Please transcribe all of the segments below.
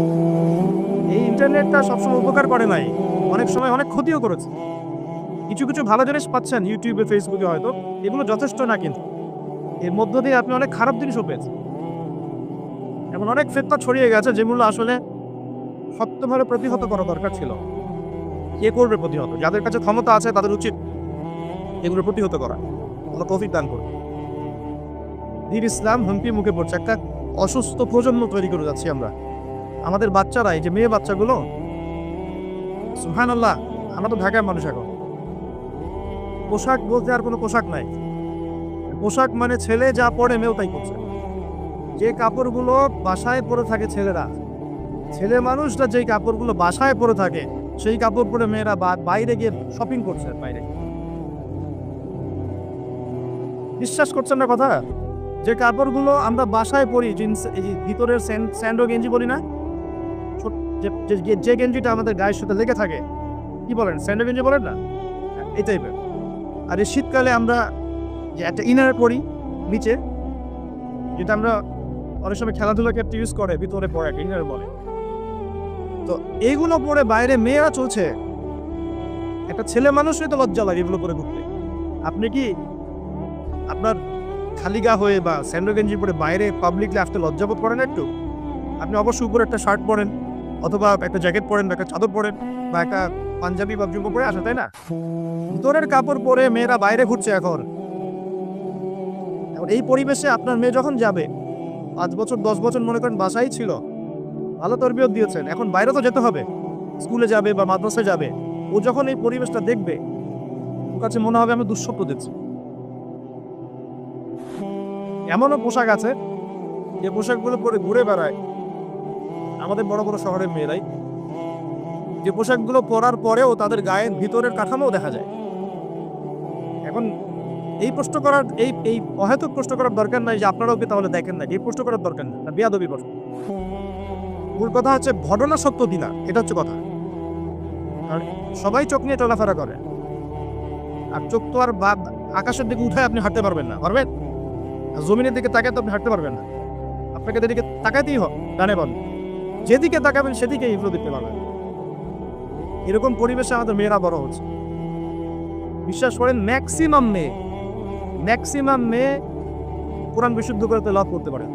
এই ইন্টারনেটটা সবসময় উপকার করে নাই। অনেক সময় অনেক ক্ষতিও করেছে। কিছু কিছু ভালো জিনিস পাচ্ছেন ইউটিউবে ফেসবুকে হয়তো। এগুলো যথেষ্ট না কিন্তু। এর মধ্য দিয়ে আপনি অনেক খারাপ জিনিসও পেয়েছেন। এমন অনেক ফেতনা ছড়িয়ে গেছে যেগুলো আসলে সত্যভাবে প্রতিহত করা দরকার ছিল। কে করবে প্রতিহত? যাদের কাছে ক্ষমতা আছে, তাদের উচিত এগুলো প্রতিহত করা। আল্লাহ তৌফিক দান করবে দীর ইসলাম হুমকি মুখে পড়ছে। একটা অসুস্থ প্রজন্ম তৈরি করে যাচ্ছি আমরা। আমাদের বাচ্চারা এই যে মেয়ে বাচ্চাগুলো সুহান আল্লাহ আমরা তো ঢাকার মানুষ এখন। পোশাক বলতে আর কোনো পোশাক নাই। পোশাক মানে ছেলে যা পরে মেয়েও তাই করছে। যে কাপড়গুলো বাসায় পরে থাকে ছেলেরা, ছেলে মানুষরা যেই কাপড়গুলো বাসায় পরে থাকে, সেই কাপড় পরে মেয়েরা বাইরে গিয়ে শপিং করছে বাইরে। বিশ্বাস করছেন না কথা? যে কাপড়গুলো আমরা বাসায় পরি, জিন্স ভিতরের স্যান- স্যান্ডো গেঞ্জি বলি না যে- যে- গেঞ্জিটা আমাদের গায়ের সাথে লেগে থাকে কি বলেন স্যান্ডো গেঞ্জি বলেন না? হ্যাঁ, এই টাইপের আর এই শীতকালে আমরা যে একটা ইনার পরি নিচে যেটা আমরা অনেক সময় খেলাধুলা ক্ষেত্রে ইউজ করে ভিতরে পরে একটা ইনার বলে। তো এইগুলো পরে বাইরে মেয়েরা চলছে একটা ছেলে মানুষই তো লজ্জা লাগে এগুলো পরে ঘুরতে। আপনি কি আপনার খালি গা হয়ে বা স্যান্ডো গেঞ্জি পরে বাইরে পাবলিকলি আসতে লজ্জাবোধ করেন একটু? আপনি অবশ্যই উপরে একটা শার্ট পরেন। অথবা একটা জ্যাকেট পরেন বা একটা চাদর পরেন বা একটা পাঞ্জাবি বা জুম্বো পরে আসে, তাই না? ভিতরের কাপড় পরে মেয়েরা বাইরে ঘুরছে এখন। এখন এই পরিবেশে আপনার মেয়ে যখন যাবে, পাঁচ বছর, দশ বছর মনে করেন বাসাই ছিল, ভালো তরবিয়ত দিয়েছেন। এখন বাইরে তো যেতে হবে। স্কুলে যাবে বা মাদ্রাসায় যাবে। ও যখন এই পরিবেশটা দেখবে, ওর কাছে মনে হবে আমি দুঃস্বপ্ন দেখছি। এমনও পোশাক আছে, যে পোশাকগুলো পরে ঘুরে বেড়ায়। আমাদের বড় বড় শহরের মেয়েরাই। যে পোশাকগুলো পরার পরেও তাদের গায়ের ভিতরের কাঠামো দেখা যায়। এখন এই প্রশ্ন করার, এই এই অহেতুক প্রশ্ন করার দরকার নাই যে আপনারাও কি তাহলে দেখেন না, এই প্রশ্ন করার দরকার না বেয়াদবি প্রশ্ন। মূল কথা হচ্ছে ঘটনা সত্য দিনা এটা হচ্ছে কথা। আর সবাই চোখ নিয়ে চলাফেরা করে। আর চোখ তো আর বা- আকাশের দিকে উঠায় আপনি হাঁটতে পারবেন না, পারবেন? জমিনের দিকে তাকায় তো আপনি হাঁটতে পারবেন না। আপনাকে যেদিকে তাকাতেই হোক ডানে বল যেদিকে তাকাবেন সেদিকে এগুলো দেখতে পারবেন এরকম পরিবেশে আমাদের মেয়েরা বড় হচ্ছে। বিশ্বাস করেন ম্যাক্সিমাম মেয়ে ম্যাক্সিমাম মেয়ে কোরআন বিশুদ্ধ করতে লাভ করতে পারে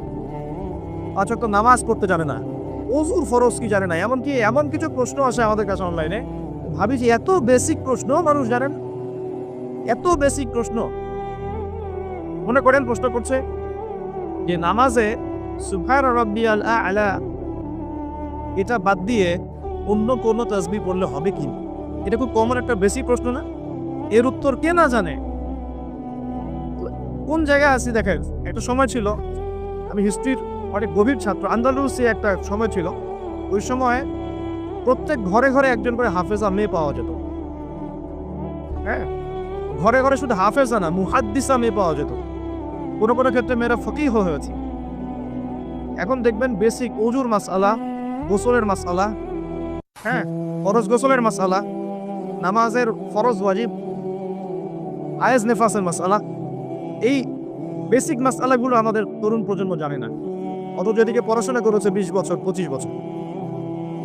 ওয়াক্ত নামাজ পড়তে জানে না। অজুর ফরজ কি জানে না? এমনকি এমন কিছু প্রশ্ন আসে আমাদের কাছে অনলাইনে ভাবি যে এত বেসিক প্রশ্ন মানুষ জানেন এত বেসিক প্রশ্ন। মনে করেন প্রশ্ন করছে যে, নামাজে সুবহান রাব্বিয়াল আলা এটা বাদ দিয়ে অন্য কোনো তাসবি পড়লে হবে কি? এটা খুব কমন একটা বেশি প্রশ্ন না? এর উত্তর কে না জানে? কোন জায়গায় আছি দেখেন, একটা সময় ছিল, আমি হিস্ট্রির অনেক গভীর ছাত্র, আন্দালুসে একটা সময় ছিল, ওই সময় প্রত্যেক ঘরে ঘরে একজন করে হাফেজা মেয়ে পাওয়া যেত। হ্যাঁ? ঘরে ঘরে শুধু হাফেজা না, মুহাদ্দিসা মেয়ে পাওয়া যেত। কোনো কোনো ক্ষেত্রে মেয়েরা ফকিহ হয়েছে। এখন দেখবেন বেসিক অজুর মাসালা গোসলের মাসালা। হ্যাঁ ফরজ গোসলের মাসালা, নামাজের ফরজ ওয়াজিব, আয়েজ নেফাসের মাসালা। এই বেসিক মাসালাগুলো আমাদের তরুণ প্রজন্ম জানে না। অথচ এদিকে পড়াশোনা করেছে বিশ বছর, পঁচিশ বছর।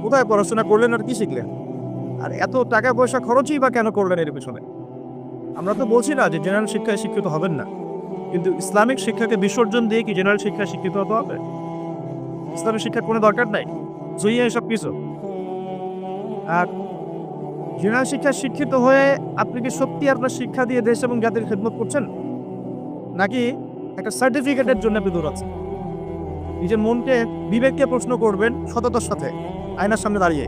কোথায় পড়াশোনা করলেন আর কি শিখলেন? আর এত টাকা পয়সা খরচই বা কেন করলেন এর পেছনে? আমরা তো বলছি না যে জেনারেল শিক্ষায় শিক্ষিত হবেন না। কিন্তু ইসলামিক শিক্ষাকে বিসর্জন দিয়ে কি জেনারেল শিক্ষায় শিক্ষিত হতে হবে? ইসলামিক শিক্ষার কোনো দরকার নাই। জুইয়ে সব কিছু। আর জেনারেল শিক্ষায় শিক্ষিত হয়ে আপনি কি সত্যি আপনার শিক্ষা দিয়ে দেশ এবং জাতির খেদমত করছেন, নাকি একটা সার্টিফিকেটের জন্য আপনি দৌড়াচ্ছেন নিজের মনকে বিবেককে প্রশ্ন করবেন সততার সাথে, আয়নার সামনে দাঁড়িয়ে।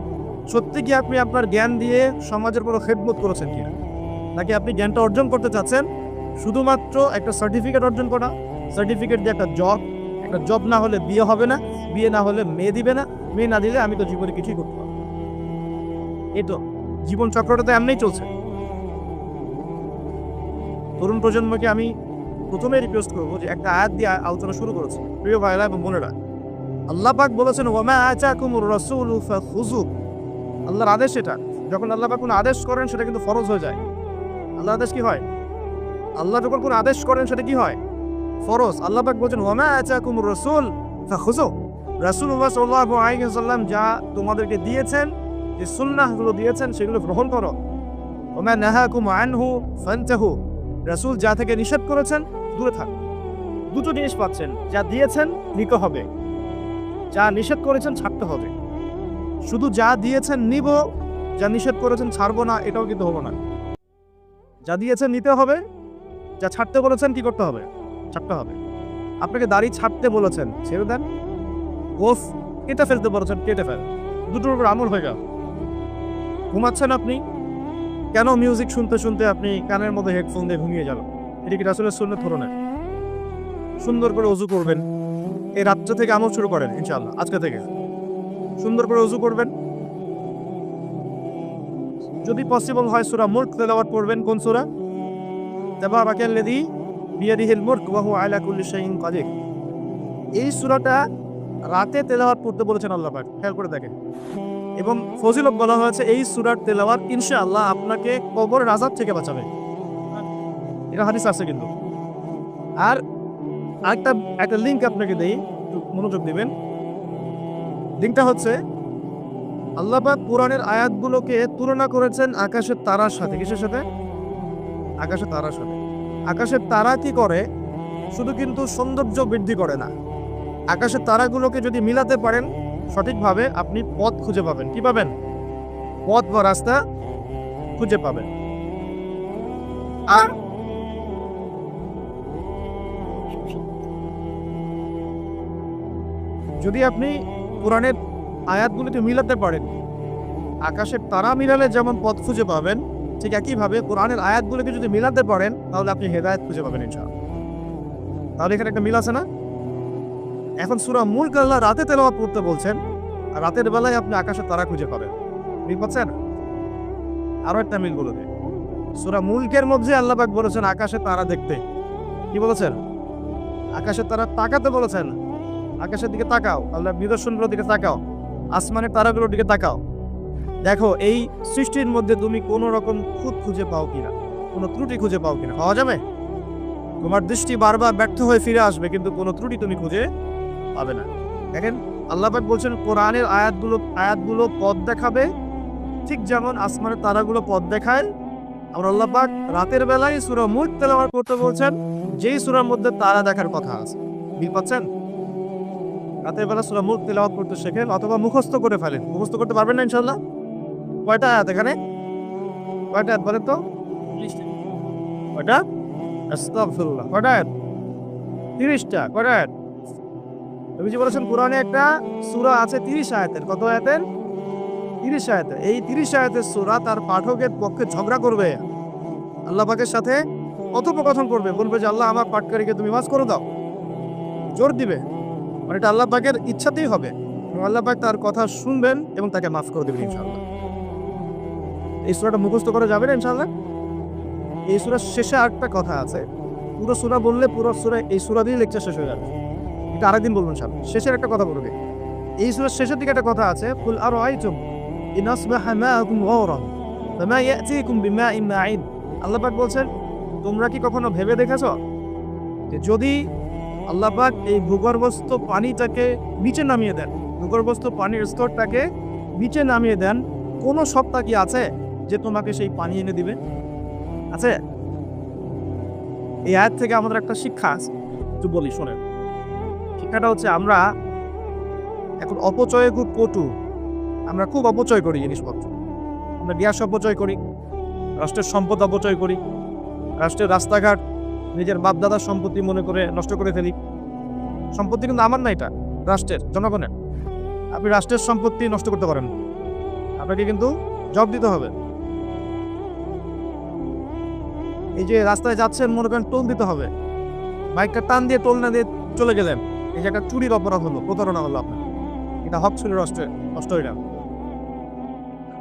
সত্যি কি আপনি আপনার জ্ঞান দিয়ে সমাজের কোনো খেদমত করেছেন কি নাকি আপনি জ্ঞানটা অর্জন করতে চাচ্ছেন? শুধুমাত্র একটা সার্টিফিকেট অর্জন করা সার্টিফিকেট দিয়ে একটা জব একটা জব না হলে বিয়ে হবে না, বিয়ে না হলে মেয়ে দিবে না, মেয়ে না দিলে আমি তো জীবনে কিছুই করতে পারব এই তো, জীবন চক্রটা তো এমনিই চলছে। তরুণ প্রজন্মকে আমি প্রথমে রিকোয়েস্ট করব যে একটা আয়াত দিয়ে আলোচনা শুরু করেছে, প্রিয় ভাইরা এবং বোনেরা। আল্লাহ পাক বলেছেন ওমা আচাকুমুর রাসূল ফাখুযু। আল্লাহর আদেশ এটা, যখন আল্লাহ পাক কোনো আদেশ করেন সেটা কিন্তু ফরজ হয়ে যায়। আল্লাহ আদেশ কি হয়? আল্লাহ যখন কোনো আদেশ করেন সেটা কি হয়? ফরজ। আল্লাহ পাক বলছেন ওমা আচাকুমুর রাসূল ফাখুযু রাসুল্লাহ সাল্লাহ আলাইসাল্লাম যা তোমাদেরকে দিয়েছেন, যে সুন্নাহগুলো দিয়েছেন, সেগুলো গ্রহণ করো। ওমা নাহাকুম আনহু ফান্তাহু। রাসূল যা থেকে নিষেধ করেছেন, দূরে থাক। দুটো জিনিস পাচ্ছেন, যা দিয়েছেন, নিতে হবে। যা নিষেধ করেছেন, ছাড়তে হবে। শুধু যা দিয়েছেন, নিব, যা নিষেধ করেছেন, ছাড়বো না, এটাও কিন্তু হব না। যা দিয়েছেন, নিতে হবে, যা ছাড়তে বলেছেন, কি করতে হবে? ছাড়তে হবে। আপনাকে দাড়ি ছাড়তে বলেছেন, ছেড়ে দেন। গোফ কেটে ফেলতে বলেছেন, কেটে ফেল। দুটোর উপর আমল হয়ে গেল। ঘুমাচ্ছেন আপনি? কেন মিউজিক শুনতে শুনতে আপনি কানের মধ্যে হেডফোন দিয়ে ঘুমিয়ে যাবেন এটা কি রাসুলের শূন্য ধরনের? সুন্দর করে অজু করবেন। এই রাত্র থেকে আমল শুরু করেন ইনশাল্লাহ আজকে থেকে। সুন্দর করে অজু করবেন। যদি পসিবল হয় সুরা মুল্ক তেলাওয়াত করবেন কোন সুরা? তাবারাকাল্লাযী বিয়াদিহিল মুলক ওয়া হুয়া আলা কুল্লি শাইইন কাদির। এই সূরাটা রাতে তেলাওয়াত করতে বলেছেন আল্লাহ খেয়াল করে দেখেন। এবং ফজিলত বলা হয়েছে, এই সূরার তেলাওয়াত ইনশাআল্লাহ আপনাকে কবরের আযাব থেকে বাঁচাবে। এটা হাদিস আছে কিন্তু। আর আরেকটা, একটা লিংক আপনাকে দেই মনোযোগ দিবেন। লিঙ্কটা হচ্ছে আল্লাপাক কোরআনের আয়াতগুলোকে তুলনা করেছেন আকাশের তারার সাথে। কিসের সাথে? আকাশের তারার সাথে। আকাশের তারা কি করে? শুধু কিন্তু সৌন্দর্য বৃদ্ধি করে না। আকাশের তারাগুলোকে যদি মিলাতে পারেন, সঠিকভাবে আপনি পথ খুঁজে পাবেন। কি পাবেন? পথ বা রাস্তা খুঁজে পাবেন। আর যদি আপনি কোরআনের আয়াতগুলিতে মিলাতে পারেন, আকাশের তারা মিলালে যেমন পথ খুঁজে পাবেন ঠিক একইভাবে কোরআনের আয়াতগুলোকে যদি মিলাতে পারেন, তাহলে আপনি হেদায়ত খুঁজে পাবেন ইনশাআল্লাহ। তাহলে এখানে একটা মিল আছে না? এখন সুরা মূল আল্লাহ রাতে তেলাওয়াত করতে বলছেন, আর রাতের বেলায় আপনি আকাশের তারা খুঁজে পাবেন। মিল পাচ্ছেন? আরও একটা মিল বলে সুরা মুলকের মধ্যে আল্লাহ পাক বলেছেন, আকাশে তারা দেখতে। কি বলেছেন? আকাশের তারা তাকাতে বলেছেন। আকাশের দিকে তাকাও আল্লাহ নিদর্শনগুলোর দিকে তাকাও। আসমানের তারাগুলোর দিকে তাকাও। দেখো, এই সৃষ্টির মধ্যে তুমি কোনো রকম খুঁত খুঁজে পাও কিনা, কোনো ত্রুটি খুঁজে পাও কিনা। পাওয়া যাবে? তোমার দৃষ্টি বারবার ব্যর্থ হয়ে ফিরে আসবে, কিন্তু কোনো ত্রুটি তুমি খুঁজে পাবে না। দেখেন, আল্লাহ পাক বলছেন, কোরআনের আয়াতগুলো আয়াতগুলো পথ দেখাবে। ঠিক যেমন আসমানের তারাগুলো পথ দেখায় আর আল্লাহ পাক রাতের বেলায় সূরা মুখ তেলাওয়াত করতে বলছেন, যেই সূরার মধ্যে তারা দেখার কথা আছে। মিল পাচ্ছেন? রাতের বেলা সূরা মুখ তেলাওয়াত করতে শেখেন, অথবা মুখস্থ করে ফেলেন। মুখস্থ করতে পারবেন না ইনশাআল্লাহ? কয়টা আয়াত এখানে? কয়টা আয়াত বলেন তো? কয়টা? আস্তাগফিরুল্লাহ। কয়টা আয়াত? তিরিশটা। কয়টা আয়াত? নবীজি বলেছেন কোরআনে একটা সূরা আছে তিরিশ আয়াতের। কত আয়াতের? তিরিশ আয়াতের। এই তিরিশ আয়াতের সূরা তার পাঠকের পক্ষে ঝগড়া করবে। আল্লাহ পাকের সাথে কথোপকথন করবে। বলবে যে আল্লাহ আমার পাটকারীকে তুমি মাছ করে দাও। জোর দিবে। মানে এটা আল্লাহ পাকের ইচ্ছাতেই হবে। এবং আল্লাহ পাক তার কথা শুনবেন এবং তাকে মাফ করে দেবেন ইনশাআল্লাহ। এই সূরাটা মুখস্থ করা যাবে না ইনশাআল্লাহ? এই সুরার শেষে আরেকটা কথা আছে। পুরো সূরা বললে পুরো সূরা, এই সূরা দিয়ে লেকচার শেষ হয়ে যাবে। এটা আরেকদিন বলবেন সামনে শেষের একটা কথা বলবে। এই সূরার শেষের দিকে একটা কথা আছে, কুল আর আইতুম ইন আসবাহা মাআকুম গাওরা ফামা ইয়াতিকুম বিমাইন মাঈন? আল্লাহ পাক বলছেন, তোমরা কি কখনো ভেবে দেখেছ যে যদি আল্লাহ পাক এই ভূগর্ভস্থ পানিটাকে নিচে নামিয়ে দেন, ভূগর্ভস্থ পানির স্তরটাকে নিচে নামিয়ে দেন, কোনো সত্তা কি আছে? যে তোমাকে সেই পানি এনে দিবে। আছে? এই আয়াত থেকে আমাদের একটা শিক্ষা আছে। একটু বলি, শোনেন। শিক্ষাটা হচ্ছে আমরা এখন অপচয়ে খুব পটু আমরা খুব অপচয় করি জিনিসপত্র। আমরা গ্যাস অপচয় করি, রাষ্ট্রের সম্পদ অপচয় করি, রাষ্ট্রের রাস্তাঘাট, নিজের বাপদাদার সম্পত্তি মনে করে নষ্ট করে ফেলি। সম্পত্তি কিন্তু আমার না এটা, রাষ্ট্রের, জনগণের। আপনি রাষ্ট্রের সম্পত্তি নষ্ট করতে পারেন আপনাকে কিন্তু জব দিতে হবে। এই যে রাস্তায় যাচ্ছেন, মনে করেন টোল দিতে হবে। বাইকটা টান দিয়ে, টোল না দিয়ে চলে গেলেন। এই যে একটা চুরির অপরাধ হলো, প্রতারণা হলো আপনার। এটা হক ছিল রাষ্ট্রের নষ্ট গেল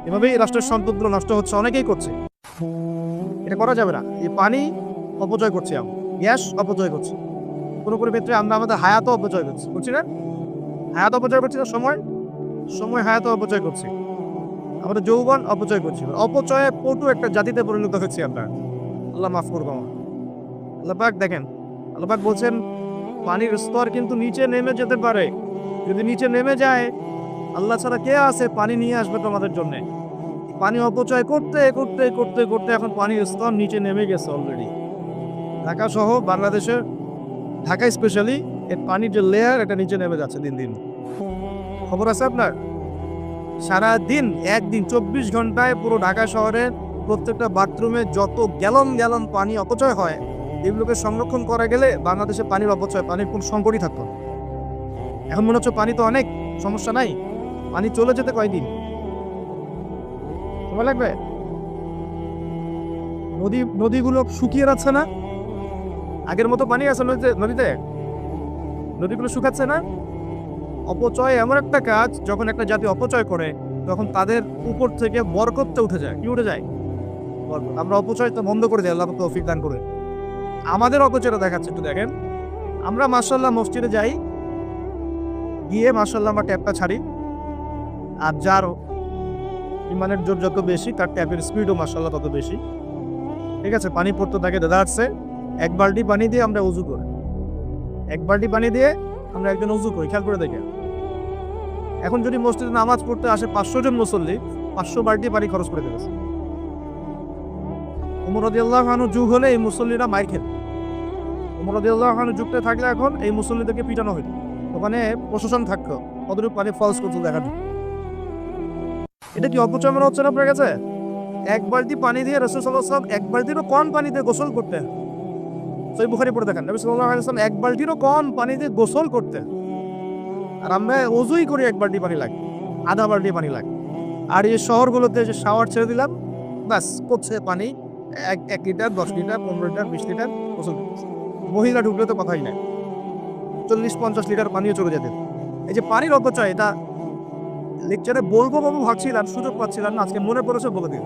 এভাবেই রাষ্ট্রের সম্পদগুলো নষ্ট হচ্ছে, অনেকেই করছে। এটা করা যাবে না। এই পানি অপচয় করছি আমরা, গ্যাস অপচয় করছি। কোনো কোনো ক্ষেত্রে আমরা আমাদের হায়াতও অপচয় করছি করছি না? হায়াত অপচয় করছি না, সময়? সময় হায়াতও অপচয় করছি। আমাদের যৌবন অপচয় করছি। অপচয়ে পটু একটা জাতিতে পরিণত হচ্ছে আমরা। আল্লাহ মাফ করব আমার। আল্লাহ পাক দেখেন, আল্লাহ পাক বলছেন, পানির স্তর কিন্তু নিচে নেমে যেতে পারে। যদি নিচে নেমে যায়, আল্লাহ ছাড়া কে আছে পানি নিয়ে আসবে তোমাদের জন্যে? পানি অপচয় করতে করতে করতে করতে এখন পানির স্তর নিচে নেমে গেছে অলরেডি ঢাকা সহ বাংলাদেশের, ঢাকা স্পেশালি এর পানির যে লেয়ার এটা নিচে নেমে যাচ্ছে দিন দিন। খবর আছে আপনার? সারা দিন একদিন, চব্বিশ ঘন্টায় পুরো ঢাকা শহরের প্রত্যেকটা বাথরুমে যত গ্যালন গ্যালন পানি অপচয় হয়, এগুলোকে সংরক্ষণ করা গেলে বাংলাদেশে পানির অপচয়, পানির কোন সংকটই থাকতো এখন মনে হচ্ছে পানি তো অনেক, সমস্যা নাই। পানি চলে যেতে কয়দিন? সময় লাগবে? নদী, নদীগুলো শুকিয়ে যাচ্ছে না? আগের মতো পানি আছে নদীতে নদীতে? নদীগুলো শুকাচ্ছে না? অপচয় এমন একটা কাজ, যখন একটা জাতি অপচয় করে, তখন তাদের উপর থেকে বরকতটা উঠে যায়, কি উঠে যায়। আমরা অপচয়টা বন্ধ করে দিই আল্লাহ তৌফিক দান করে আমাদের অপচয়টা দেখাচ্ছে একটু দেখেন। আমরা মার্শাল্লাহ মসজিদে যাই, গিয়ে মার্শাল্লাহ আমরা ট্যাপটা ছাড়ি। আর যার ইমানের জোর যত বেশি, তার ট্যাপের স্পিডও মার্শাল্লাহ তত বেশি। ঠিক আছে, পানি পড়তে থাকে দাদা আসছে। এক বালতি পানি দিয়ে আমরা উজু করি। এক বালতি পানি দিয়ে আমরা একজন উজু করি, খেয়াল করে দেখে এখন যদি মসজিদে নামাজ পড়তে আসে পাঁচশো জন মুসল্লি, পাঁচশো বালতি পানি খরচ করে দিয়েছে উমর খানু যুগ হলে এই মুসল্লিরা মাইর খেত। উমর খানু যুগতে থাকলে এখন এই মুসল্লিদেরকে পিটানো হইত ওখানে প্রশাসন থাকতো কতটুকু পানি ফলস করতো দেখা। এটা কি অপচয় মনে হচ্ছে না আপনার কাছে? এক বালতি পানি দিয়ে রসুল সাল্লাম এক বালতিরও কম দিয়ে গোসল করতে সই বুখারি পড়ে দেখেন, নবী সাল্লাল্লাহু আলাইহি ওয়াসাল্লাম এক বালতিরও কম পানি দিয়ে গোসল করতে আর আমরা ওজুই করি এক বালতি পানি লাগে, আধা বালতি পানি লাগে। আর এই শহরগুলোতে যে শাওয়ার ছেড়ে দিলাম, ব্যাস করছে পানি। এক এক লিটার, দশ লিটার, পনেরো লিটার, বিশ লিটার গোসল মহিলা ঢুকলে তো কথাই নাই। চল্লিশ, পঞ্চাশ লিটার পানিও চলে যেতেন এই যে পানির অপচয়, এটা লেকচারে বলব বাবু, ভাবছিলাম, সুযোগ পাচ্ছিলাম আজকে মনে পড়েছে বলে দিন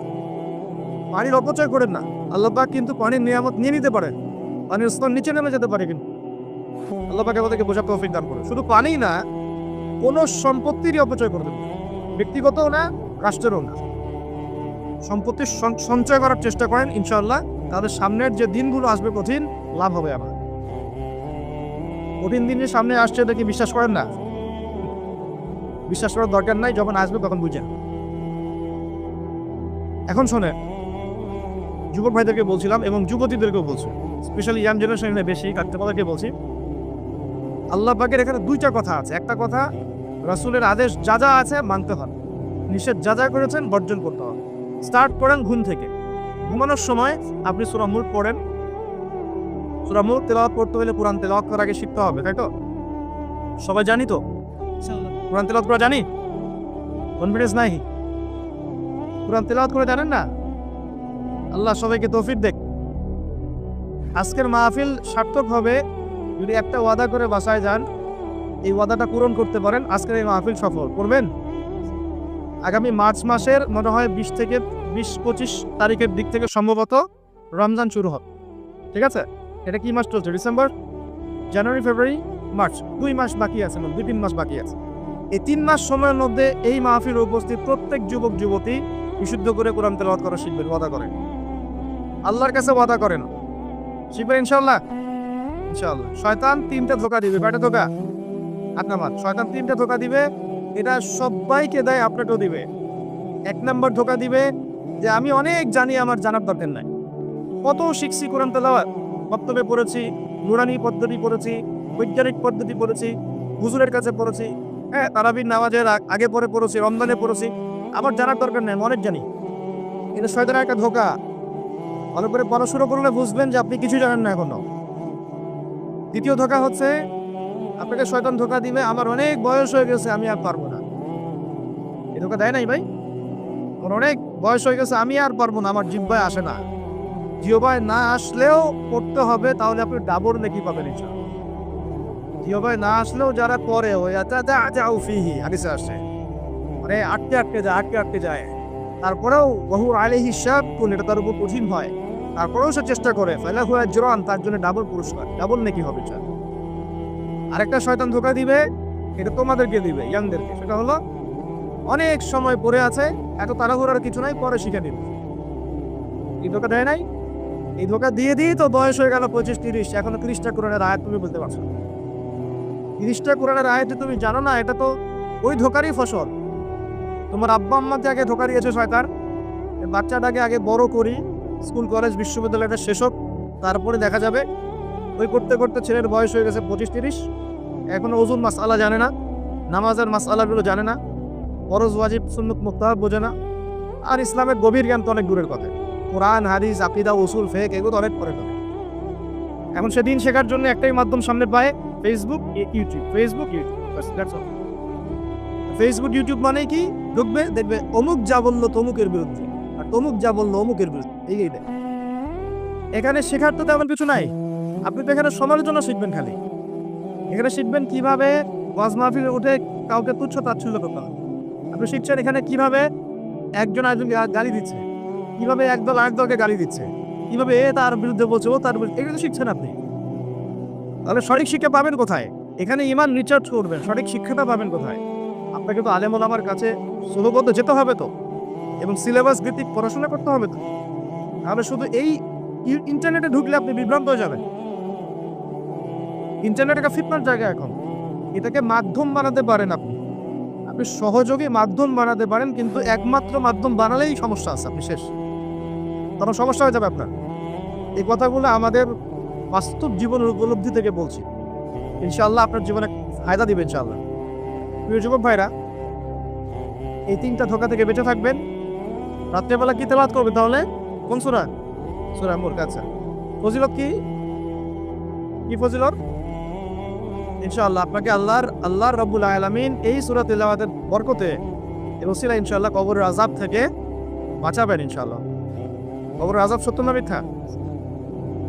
পানির অপচয় করেন না। আল্লাপাক কিন্তু পানির নিয়ামত নিয়ে নিতে পারে পানির স্তর নিচে নেমে যেতে পারে কিন্তু। আল্লাহ পাকে আমাদেরকে বোঝা তৌফিক দান করে শুধু পানি না, কোনো সম্পত্তিরই অপচয় করবেন ব্যক্তিগতও না, রাষ্ট্রেরও না। সম্পত্তির সং- সঞ্চয় করার চেষ্টা করেন, ইনশাআল্লাহ। তাদের সামনের যে দিনগুলো আসবে কঠিন, লাভ হবে আমার। কঠিন দিন যে সামনে আসছে এটা কি বিশ্বাস করেন না। বিশ্বাস করার দরকার নাই, যখন আসবে তখন বুঝেন। এখন শোনেন, যুবক ভাইদেরকে বলছিলাম এবং যুবতীদেরকেও বলছি স্পেশালি ইয়াং জেনারেশনে বেশি কাটতে পালাকে বলছি। আল্লাহ পাকের এখানে দুইটা কথা আছে। একটা কথা, রাসূলের আদেশ যা যা আছে মানতে হবে। নিষেধ যা যা করেছেন বর্জন করতে হবে। স্টার্ট করেন ঘুম থেকে। ঘুমানোর সময় আপনি সূরা মুল্ক পড়েন। সূরা মুল্ক তেলাওয়াত পড়তে হলে কোরআন তেলাওয়াত করার আগে শিখতে হবে তাই তো? সবাই জানি তো? কোরআন তেলাওয়াত করা জানি? কনফিডেন্স নাই? কোরআন তেলাওয়াত করে জানেন না? আল্লাহ সবাইকে তৌফিক দেখ। আজকের মাহফিল সার্থক হবে যদি একটা ওয়াদা করে বাসায় যান এই ওয়াদাটা পূরণ করতে পারেন। আজকের এই মাহফিল সফল। করবেন? আগামী মার্চ মাসের মনে হয় বিশ থেকে বিশ পঁচিশ তারিখের দিক থেকে সম্ভবত রমজান শুরু হবে। ঠিক আছে? এটা কি মাস চলছে? ডিসেম্বর? January, February, March. দুই মাস বাকি আছে মানে দুই তিন মাস বাকি আছে। এই তিন মাস সময়ের মধ্যে এই মাহফিল উপস্থিত প্রত্যেক যুবক, যুবতী বিশুদ্ধ করে কোরআন তেলাওয়াত করা শিখবেন ওয়াদা করেন আল্লাহর কাছে ওয়াদা করেন শিখবেন ইনশাল্লাহ ইনশাল্লাহ শয়তান তিনটা ধোকা দিবে। কয়টা ধোকা? আট নাম্বার। শয়তান তিনটা ধোকা দিবে এটা সবাইকে দেয়, আপনাকেও দিবে। এক নম্বর ধোকা দিবে যে আমি অনেক জানি, আমার জানার দরকার নাই। কত শিখছি কোরআন তেলাওয়াত। বক্তব্যে পড়েছি, নুরানি পদ্ধতি পড়েছি, বৈজ্ঞানিক পদ্ধতি পড়েছি, হুজুরের কাছে পড়েছি হ্যাঁ তারাবির নামাজের আগে পরে পড়েছি, রমজানে পড়েছি, আমার জানার দরকার নেই অনেক জানি। এটা শয়তানের একটা ধোকা। ভালো করে পড়াশুনো করলে বুঝবেন যে আপনি কিছু জানেন না এখনও। দ্বিতীয় ধোকা হচ্ছে আপনাকে শয়তান ধোকা দিবে, আমার অনেক বয়স হয়ে গেছে, আমি আর পারব না। এই ধোকা দেয় নাই ভাই? আমার অনেক বয়স হয়ে গেছে, আমি আর পারব না, আমার জিব্বায় আসে না। জিওবায় না আসলেও পড়তে হবে, তাহলে আপনি ডাবর নাকি পাবেন ইনশাআল্লাহ। জিওবায় না আসলেও যারা পড়ে, ওই ফিহি, হাদিসে আসে। মানে আটকে আটকে যায়, আটকে আটকে যায়। তারপরেও বহু আলে হিসাব কোন এটা তার উপর কঠিন হয়। তারপরেও সে চেষ্টা করে ফেলা হুয়া জোরান তার জন্য ডাবল পুরস্কার ডাবল নাকি হবে চার আরেকটা শয়তান ধোকা দিবে এটা তোমাদেরকে দিবে ইয়াংদেরকে সেটা হলো, অনেক সময় পড়ে আছে, এত তাড়াহুড়ার কিছু নাই, পরে শিখে দিবে এই ধোকা দেয় নাই? এই ধোকা দিয়ে দিয়েই তো বয়স হয়ে গেল পঁচিশ, তিরিশ। এখনও ত্রিশটা কোরআনের আয়াত তুমি বলতে পারছ। তিরিশটা কোরআনের আয়াতে তুমি জানো না, এটা তো ওই ধোকারই ফসল। তোমার আব্বা আম্মাকে আগে ধোকা দিয়েছে শয়তান বাচ্চাটাকে আগে বড় করি, স্কুল, কলেজ, বিশ্ববিদ্যালয়টা শেষ হোক, তারপরে দেখা যাবে ওই করতে করতে ছেলের বয়স হয়ে গেছে পঁচিশ তিরিশ। এখনও ওজুন মাসালা জানে না, নামাজের মাসালাগুলো জানে না, ফরজ, ওয়াজিব, সুন্নত মুক্তাহ বোঝে না। আর ইসলামের গভীর জ্ঞান তো অনেক দূরের কথা। কোরআন, হাদিস, আকিদা, উসুল, ফেক, এগুলো অনেক পরে কথা এখন সেদিন শেখার জন্য একটাই মাধ্যম সামনে পায় Facebook YouTube Facebook YouTube Facebook YouTube মানে কি? ঢুকবে, দেখবে অমুক যা বলল তমুকের বিরুদ্ধে, আর তমুক যা বলল অমুকের বিরুদ্ধে। এই এখানে শেখার তো তেমন কিছু নাই। আপনি তো এখানে সমালোচনা শিখবেন খালি। এখানে শিখবেন কীভাবে ওয়াজ মাহফিলে উঠে কাউকে তুচ্ছ তাচ্ছল্য করতে হবে আপনি শিখছেন এখানে কীভাবে একজন আরেকজন গালি দিচ্ছে, কীভাবে একদল আরেক দলকে গালি দিচ্ছে, কীভাবে এ তার বিরুদ্ধে বলছে, ও তার বিরুদ্ধে, এগুলো শিখছেন আপনি। তাহলে সঠিক শিক্ষা পাবেন কোথায়? এখানে ইমান রিচার্জ করবেন, সঠিক শিক্ষাটা পাবেন কোথায়? আপনাকে তো আলেমুল আমার কাছে সুলভবদ্ধ যেতে হবে তো, এবং সিলেবাস ভিত্তিক পড়াশোনা করতে হবে তো। তাহলে শুধু এই ইন্টারনেটে ঢুকলে আপনি বিভ্রান্ত হয়ে যাবেন। ইন্টারনেট একটা ফিটনার জায়গা এখন। এটাকে মাধ্যম বানাতে পারেন আপনি। আপনি সহযোগী মাধ্যম বানাতে পারেন, কিন্তু একমাত্র মাধ্যম বানালেই সমস্যা আছে, আপনি শেষ। তখন সমস্যা হয়ে যাবে আপনার। এই কথাগুলো আমাদের বাস্তব জীবনের উপলব্ধি থেকে বলছি। ইনশাল্লাহ আপনার জীবনে ফায়দা দিবে, ইনশাআল্লাহ। প্রিয় যুবক ভাইরা, এই তিনটা ধোকা থেকে বেঁচে থাকবেন। রাত্রেবেলা কি তেলাত করবে তাহলে? কোন সুরা? সুরা মোর কাছে ফজিলত কি? কি ফজিলত? ইনশাআল্লাহ আপনাকে আল্লাহর আল্লাহর রব্বুল আলামিন এই সুরা তেলাওয়াতের বরকতে রসিলা সিলা ইনশাআল্লাহ কবরের আজাব থেকে বাঁচাবেন ইনশাআল্লাহ। কবরের আজাব সত্য না মিথ্যা?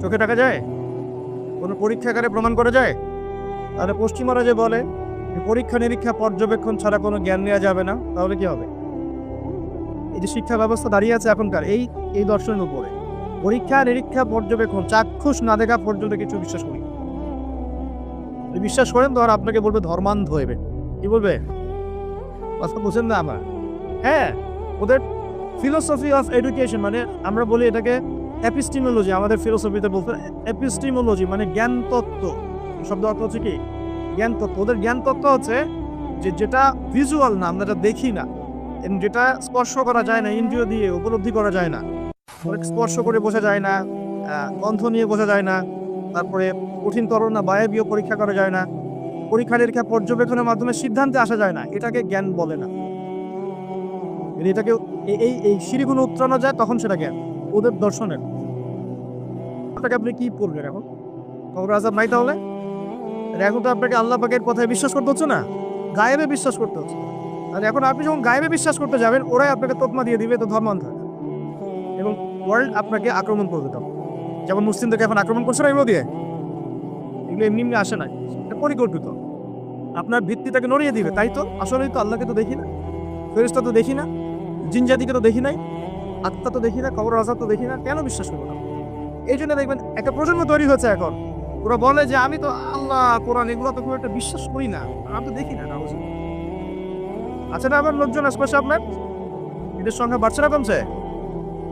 চোখে টাকা যায়? কোনো পরীক্ষাগারে প্রমাণ করা যায়? তাহলে পশ্চিমারা যে বলে পরীক্ষা নিরীক্ষা পর্যবেক্ষণ ছাড়া কোনো জ্ঞান নেওয়া যাবে না, তাহলে কি হবে? এই যে শিক্ষা ব্যবস্থা দাঁড়িয়ে আছে এখনকার, এই এই দর্শনের উপরে। পরীক্ষা নিরীক্ষা পর্যবেক্ষণ, চাক্ষুষ না দেখা পর্যন্ত কিছু বিশ্বাস করি। যদি বিশ্বাস করেন? তখন আপনাকে বলবে ধর্মান্ধ হইবে। কি বলবে? কথা বুঝেন না আমার। হ্যাঁ ওদের ফিলোসফি অফ এডুকেশন মানে আমরা বলি এটাকে অ্যাপিস্টিমোলজি আমাদের ফিলোসফিতে বলতে এপিস্টিমোলজি মানে জ্ঞান তত্ত্ব। শব্দ অর্থ হচ্ছে কি? জ্ঞান তত্ত্ব। ওদের জ্ঞান তত্ত্ব হচ্ছে যে যেটা ভিজুয়াল না, আমরা দেখি না যেটা স্পর্শ করা যায় না, ইন্দ্রিয় দিয়ে, উপলব্ধি করা যায় না। স্পর্শ করে বোঝা যায় না গন্ধ নিয়ে বোঝা যায় না, তারপরে কঠিন তরল না, বায়বীয় পরীক্ষা করা যায় না। পরীক্ষা নিরীক্ষা পর্যবেক্ষণের মাধ্যমে সিদ্ধান্তে আসা যায় না। এটাকে জ্ঞান বলে না। এটাকে এই এই সিঁড়িগুলো উত্তরানো যায়, তখন সেটা জ্ঞান। ওদের দর্শনের। আপনাকে আপনি পড়বেন এখন? নাই তাহলে? এখন তো আপনাকে আল্লাহ পাকের কথায় বিশ্বাস করতে হচ্ছে না? গায়েবে বিশ্বাস করতে হচ্ছে। আর এখন আপনি যখন গায়েবে বিশ্বাস করতে যাবেন, ওরাই আপনাকে তকমা দিয়ে দিবে, তো ধর্মান্ধ এবং ওয়ার্ল্ড আপনাকে আক্রমণ করবে তখন। যেমন মুসলিমদেরকে এখন আক্রমণ করছে না এগুলো দিয়ে এগুলো এমনি এমনি আসে না এটা পরিকল্পিত। আপনার ভিত্তিটাকে নড়িয়ে দিবে, তাই তো? আসলেই তো আল্লাহকে তো দেখি না। ফেরিস্তা তো দেখি না, জিন জাতিকে তো দেখি নাই, আত্মা তো দেখি না, কবর আজাদ তো দেখি না, কেন বিশ্বাস করব না? এই জন্য দেখবেন, একটা প্রজন্ম তৈরি হচ্ছে এখন। ওরা বলে যে, আমি তো আল্লাহ, কোরআন, এগুলো তো খুব একটা বিশ্বাস করি না। আমি তো দেখি না আচ্ছা না আবার লোকজন আশপাশে আপনার এদের সংখ্যা বাড়ছে না কমছে?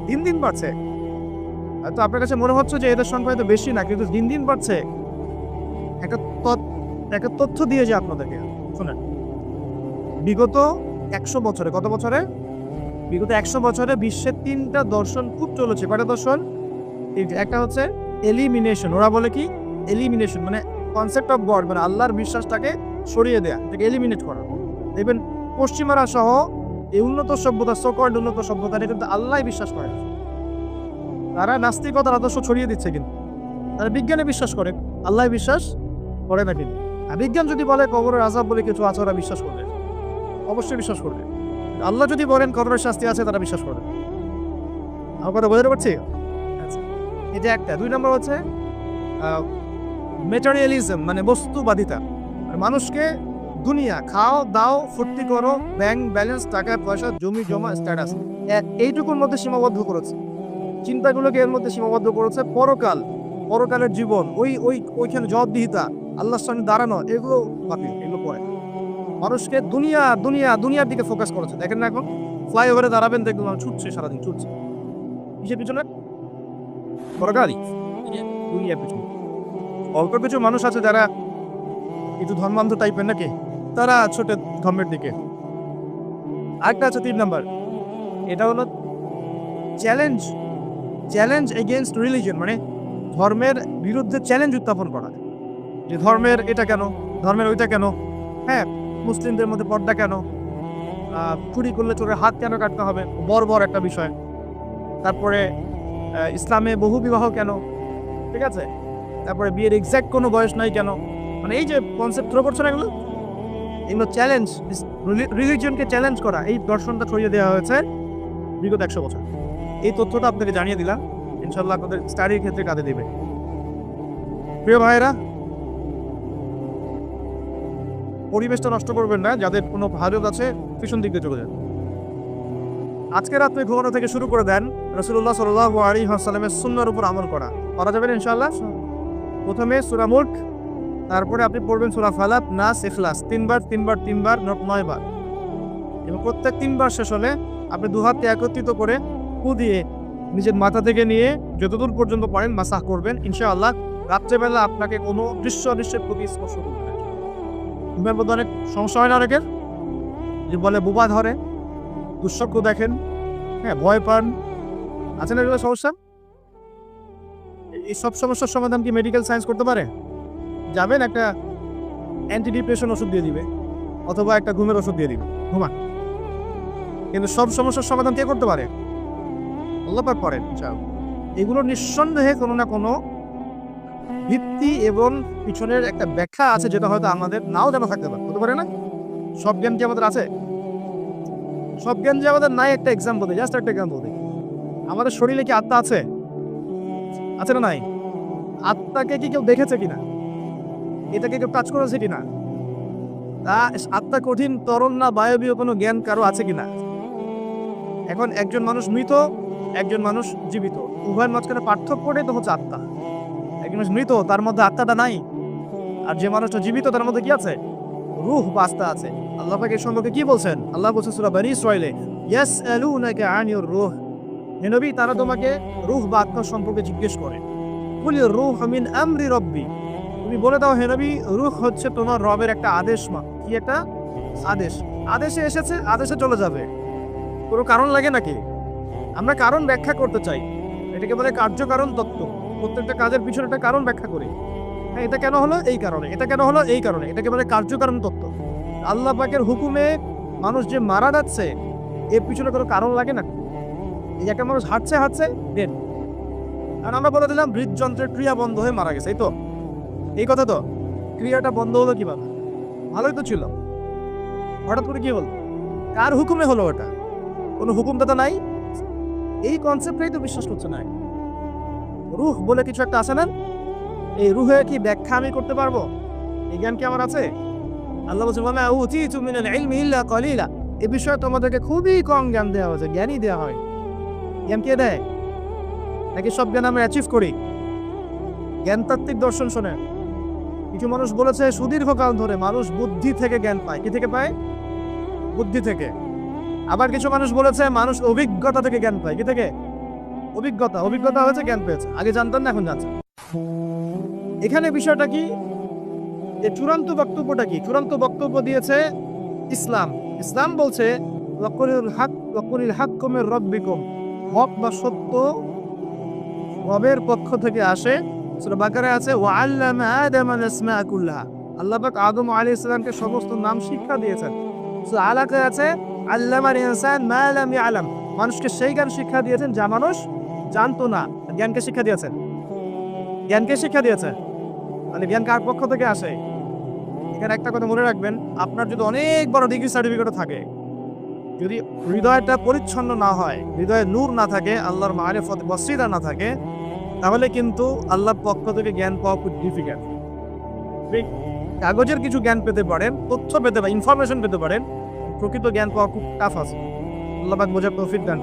দিন দিন বাড়ছে। হয়তো আপনার কাছে মনে হচ্ছে যে, এদের সংখ্যা হয়তো বেশি না, কিন্তু দিন দিন বাড়ছে। একটা একটা তথ্য দিয়ে যে আপনাদেরকে। শোনেন। বিগত একশো বছরে, কত বছরে? বিগত একশো বছরে বিশ্বের তিনটা দর্শন খুব চলেছে। কয়টা দর্শন? একটা হচ্ছে এলিমিনেশন ওরা বলে কি? এলিমিনেশন মানে কনসেপ্ট অফ গড মানে আল্লাহর বিশ্বাসটাকে সরিয়ে দেয়া, এটাকে এলিমিনেট করা। দেখবেন পশ্চিমারা সহ এই উন্নত সভ্যতা সকল উন্নত সভ্যতা কিন্তু আল্লাহ বিশ্বাস করে। তারা নাস্তিকতার আদর্শ ছড়িয়ে দিচ্ছে কিন্তু। তারা বিজ্ঞানে বিশ্বাস করে আল্লাহ বিশ্বাস করে না কিন্তু বিজ্ঞান যদি বলে কবরের আজাব বলে কিছু আছে, ওরা বিশ্বাস করবে। অবশ্যই বিশ্বাস করবে। আল্লাহ যদি বলেন কবরের শাস্তি আছে, তারা বিশ্বাস করবে। আমার কথা বোঝাতে পারছি? আচ্ছা। এটা একটা। দুই নম্বর হচ্ছে মেটারিয়ালিজম মানে বস্তুবাদিতা। মানে মানুষকে দুনিয়া, খাও, দাও, ফুর্তি করো ব্যাংক ব্যালেন্স টাকা, পয়সা, জমি, জমা স্ট্যাটাস এইটুকুর মধ্যে সীমাবদ্ধ করেছে। চিন্তাগুলোকে এর মধ্যে সীমাবদ্ধ করেছে। পরকাল, পরকালের জীবন, ওই ওই, ওইখানে জবাবদিহিতা। আল্লাহর সামনে দাঁড়ানো, এগুলো বাতিল, এগুলো পড়ে মানুষকে দুনিয়া দুনিয়া, দুনিয়ার দিকে ফোকাস করেছে দেখেন না এখন ফ্লাইওভারে দাঁড়াবেন, দেখবেন মানুষ ছুটছে, সারাদিন ছুটছে। কিসের পিছনে? পরকালই দুনিয়ার পিছনে। অল্প কিছু মানুষ আছে যারা একটু ধর্মান্ধ টাইপের নাকি? তারা ছোট ধর্মের দিকে। আরেকটা আছে তিন নাম্বার। এটা হলো চ্যালেঞ্জ চ্যালেঞ্জ এগেনস্ট রিলিজন মানে ধর্মের বিরুদ্ধে চ্যালেঞ্জ উত্থাপন করা। যে ধর্মের এটা কেন? ধর্মের ওইটা কেন? হ্যাঁ মুসলিমদের মধ্যে পর্দা কেন? চুরি করলে চোরের হাত কেন কাটতে হবে? বড় বড় একটা বিষয়। তারপরে ইসলামে বহু বিবাহ কেন? ঠিক আছে? তারপরে বিয়ের এক্স্যাক্ট কোনো বয়স নাই কেন? মানে এই যে কনসেপ্ট থ্রো করছে না এগুলো এগুলো চ্যালেঞ্জ রিলিজিয়নকে চ্যালেঞ্জ করা, এই দর্শনটা ছড়িয়ে দেওয়া হয়েছে বিগত একশো বছর। এই তথ্যটা আপনাকে জানিয়ে দিলাম। ইনশাল্লাহ আপনাদের স্টাডির ক্ষেত্রে কাজে দেবে। প্রিয় ভাইয়েরা পরিবেশটা নষ্ট করবেন না, যাদের কোনো ভারত আছে, পিছন দিক চলে যান। আজকে রাত্রে ঘুমানো থেকে শুরু করে দেন রসুল্লাহ সাল্লাহ আলী হাসালামের সুন্নার উপর আমল করা। করা যাবেন ইনশাল্লাহ প্রথমে সুরা মুল্ক, তারপরে আপনি পড়বেন সুরা ফালাত নাস, ইখলাস। তিনবার তিনবার তিনবার ন- নয়বার। এবং প্রত্যেক তিনবার শেষ হলে আপনি দু হাতকে একত্রিত করে কু দিয়ে নিজের মাথা থেকে নিয়ে যতদূর পর্যন্ত পারেন মাসাহ করবেন। ইনশাআল্লাহ রাত্রেবেলা আপনাকে কোনো দৃশ্য অদৃশ্যের প্রতি স্পর্শ করবে ঘুমের মধ্যে অনেক সমস্যা হয় না অনেকের? যে বলে বোবা ধরে দুঃস্বপ্ন দেখেন হ্যাঁ ভয় পান আছে না এগুলো সমস্যা? এই সব সমস্যার সমাধান কি মেডিকেল সায়েন্স করতে পারে? যাবেন একটা অ্যান্টি ডিপ্রেশন ওষুধ দিয়ে দিবে, অথবা একটা ঘুমের ওষুধ দিয়ে দিবে, ঘুমান। কিন্তু সব সমস্যার সমাধান কে করতে পারে? আল্লাহ পাক করেন, যাও। এগুলো নিঃসন্দেহে কোনো না কোনো ভিত্তি এবং পিছনের একটা ব্যাখ্যা আছে যেটা হয়তো আমাদের নাও জানা থাকতে পারে, হতে পারে না? সব জ্ঞান কি আমাদের আছে? সব জ্ঞান যে আমাদের নাই একটা এক্সাম্পল দিই জাস্ট একটা এক্সাম্পল দিই। আমাদের শরীরে কি আত্মা আছে? আছে না নাই? আত্মাকে কি কেউ দেখেছে কিনা? এটাকে কেউ টাচ করেছে কিনা? তা আত্মা কঠিন, তরল না বায়বীয় কোনো জ্ঞান কারও আছে কিনা? এখন একজন মানুষ মৃত, একজন মানুষ জীবিত। উভয়ের মাঝখানে পার্থক্যটাই তো হচ্ছে আত্মা। মানুষ মৃত তার মধ্যে আত্মাটা নাই। আর যে মানুষটা জীবিত, তার মধ্যে কি আছে? রুহ বাস্তা আছে। আল্লাহ পাক সম্পর্কে কি বলছেন? আল্লাহ বলছেন সূরা বানি ইসরাইলে ইয়াসআলুনাকা আনির রুহ। হে নবী, তারা তোমাকে রুহ বা আত্মা সম্পর্কে জিজ্ঞেস করে। কুলি রুহ মিন আমরি রব্বি। তুমি বলে দাও, হে নবী, রুহ হচ্ছে তোমার রবের একটা আদেশ, মা। কি একটা? আদেশ। আদেশে এসেছে, আদেশে চলে যাবে। কোনো কারণ লাগে নাকি? আমরা কারণ ব্যাখ্যা করতে চাই। এটাকে বলে কার্যকারণ তত্ত্ব। প্রত্যেকটা কাজের পিছনে একটা কারণ ব্যাখ্যা করি। হ্যাঁ এটা কেন হলো? এই কারণে। এটা কেন হলো? এই কারণে। এটাকে বলে কার্যকারণ তত্ত্ব। আল্লাহ পাকের হুকুমে মানুষ যে মারা যাচ্ছে, এর পিছনে কোনো কারণ লাগে না। এই একটা মানুষ হাঁটছে হাঁটছে ডেড আর আমরা বলে দিলাম, হৃদযন্ত্রের ক্রিয়া বন্ধ হয়ে মারা গেছে, এই তো। এই কথা তো? ক্রিয়াটা বন্ধ হলো কীভাবে? ভালোই তো ছিল। হঠাৎ করে কি হলো? কার হুকুমে হলো ওটা? কোনো হুকুমদাতা নাই? এই কনসেপ্টটাই তো বিশ্বাস করছে না রুহ বলে কিছু একটা আছে না? এই রুহে কি ব্যাখ্যা আমি করতে পারব? এই জ্ঞান কি আমার আছে? আল্লাহ বলছে মামা উচিতু মিনাল ইলমি কলিলা। এই বিষয়ে তোমাদেরকে খুবই কম জ্ঞান দেওয়া হয়েছে, জ্ঞানই দেওয়া হয় জ্ঞান কে দেয়? নাকি সব জ্ঞান আমরা অ্যাচিভ করি? জ্ঞানতাত্ত্বিক দর্শন শোনে। কিছু মানুষ বলেছে, সুদীর্ঘকাল ধরে মানুষ বুদ্ধি থেকে জ্ঞান পায়। কি থেকে পায়? বুদ্ধি থেকে। আবার কিছু মানুষ বলেছে, মানুষ অভিজ্ঞতা থেকে জ্ঞান পায়। কি থেকে? অভিজ্ঞতা অভিজ্ঞতা হয়েছে, জ্ঞান পেয়েছে। আগে জানতেন না, এখন জানছেন। এখানে বিষয়টা কি? যে চূড়ান্ত বক্তব্যটা কি? চূড়ান্ত বক্তব্য দিয়েছে ইসলাম। ইসলাম বলছে, ওয়াকুলিল হক ওয়াকুলিল হক কমের রব্বিকুম। হক বা সত্য রবের পক্ষ থেকে আসে। সূরা বাকারে আছে ওয়া আল্লামা আদম আল আসমা কুল্লাহা। আল্লাহ পাক আদম আলাইহিস সালামকে সমস্ত নাম শিক্ষা দিয়েছেন। সূরা আলাকে আছে আল্লামার ইনসান মা লাম ইয়ালাম। মানুষকে সেই জ্ঞান শিক্ষা দিয়েছেন যা মানুষ জানতো না, জ্ঞানকে শিক্ষা দিয়েছেন জ্ঞানকে শিক্ষা দিয়েছে। মানে জ্ঞান কার পক্ষ থেকে আসে? এখানে একটা কথা মনে রাখবেন, আপনার যদি অনেক বড় ডিগ্রি সার্টিফিকেটও থাকে, যদি হৃদয়টা পরিচ্ছন্ন না হয়, হৃদয়ে নূর না থাকে, আল্লাহর মারিফত, বসিরা না থাকে, তাহলে কিন্তু আল্লাহর পক্ষ থেকে জ্ঞান পাওয়া খুব ডিফিকাল্ট কাগজের কিছু জ্ঞান পেতে পারেন, তথ্য পেতে পারেন ইনফরমেশন পেতে পারেন, প্রকৃত জ্ঞান পাওয়া খুব টাফ আছে। আল্লাহ বোঝার তৌফিক দান